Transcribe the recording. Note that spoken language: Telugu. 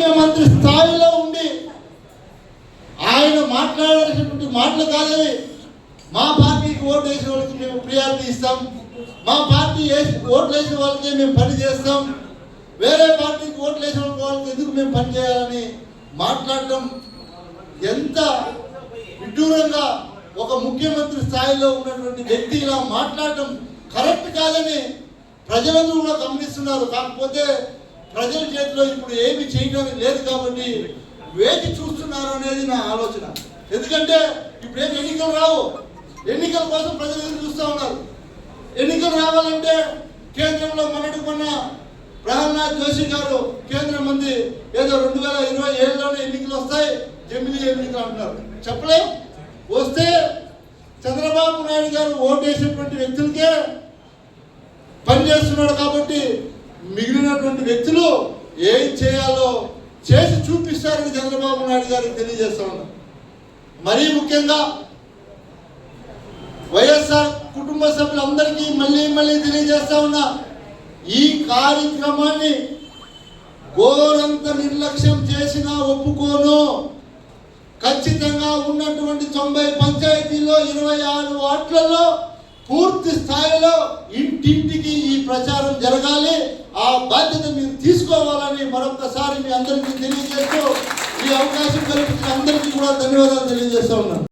ముఖ్యమంత్రి స్థాయిలో ఉండి ఆయన మాట్లాడాల్సినటువంటి మాటలు కాదవి మా పార్టీకి ఓటు వేసిన వాళ్ళకి మేము ప్రియారిటీ ఇస్తాం. మా పార్టీ వేసి ఓట్లు వేసిన వాళ్ళకే మేము పని చేస్తాం. వేరే పార్టీకి ఓట్లు వేసిన వాళ్ళకి ఎందుకు మేము పని చేయాలని మాట్లాడటం ఎంత విడ్డూరంగా ఒక ముఖ్యమంత్రి స్థాయిలో ఉన్నటువంటి వ్యక్తి ఇలా మాట్లాడటం కరెక్ట్ కాదని ప్రజలందరూ కూడా గమనిస్తున్నారు. కాకపోతే ప్రజల చేతిలో ఇప్పుడు ఏమి చేయడానికి లేదు కాబట్టి వేచి చూస్తున్నారు అనేది నా ఆలోచన. ఎందుకంటే ఇప్పుడు ఏమి ఎన్నికలు రావు. ఎన్నికల కోసం ప్రజలు ఎదురు చూస్తూ ఉన్నారు. ఎన్నికలు రావాలంటే కేంద్రంలో మొన్నటి మొన్న ప్రహ్లాద్ జోషి గారు కేంద్ర మంత్రి ఏదో రెండు వేల ఇరవై ఏడులోనే ఎన్నికలు వస్తాయి. జమిలీ ఎన్నికలు అంటున్నారు. చెప్పలేం? వస్తే చంద్రబాబు నాయుడు గారు ఓటేసినటువంటి వ్యక్తులకే పనిచేస్తున్నాడు కాబట్టి ఉన్నటువంటి వ్యక్తులు ఏం చేయాలో చేసి చూపిస్తారని చంద్రబాబు నాయుడు గారికి తెలియజేస్తా ఉన్నా. మరీ ముఖ్యంగా వైఎస్ఆర్ కుటుంబ సభ్యులందరికీ మళ్ళీ మళ్ళీ తెలియజేస్తా ఉన్నా ఈ కార్యక్రమాన్ని ఘోరంత నిర్లక్ష్యం చేసినా ఒప్పుకోను. ఖచ్చితంగా ఉన్నటువంటి తొంభై పంచాయతీల్లో ఇరవై ఆరు వార్డులలో పూర్తి స్థాయిలో ఇంటింటికి ఈ ప్రచారం జరగాలి. ఆ బాధ్యత మీరు తీసుకోవాలని మరొకసారి మీ అందరికీ తెలియజేస్తూ ఈ అవకాశం కల్పించిన అందరికీ కూడా ధన్యవాదాలు తెలియజేస్తా ఉన్నాను.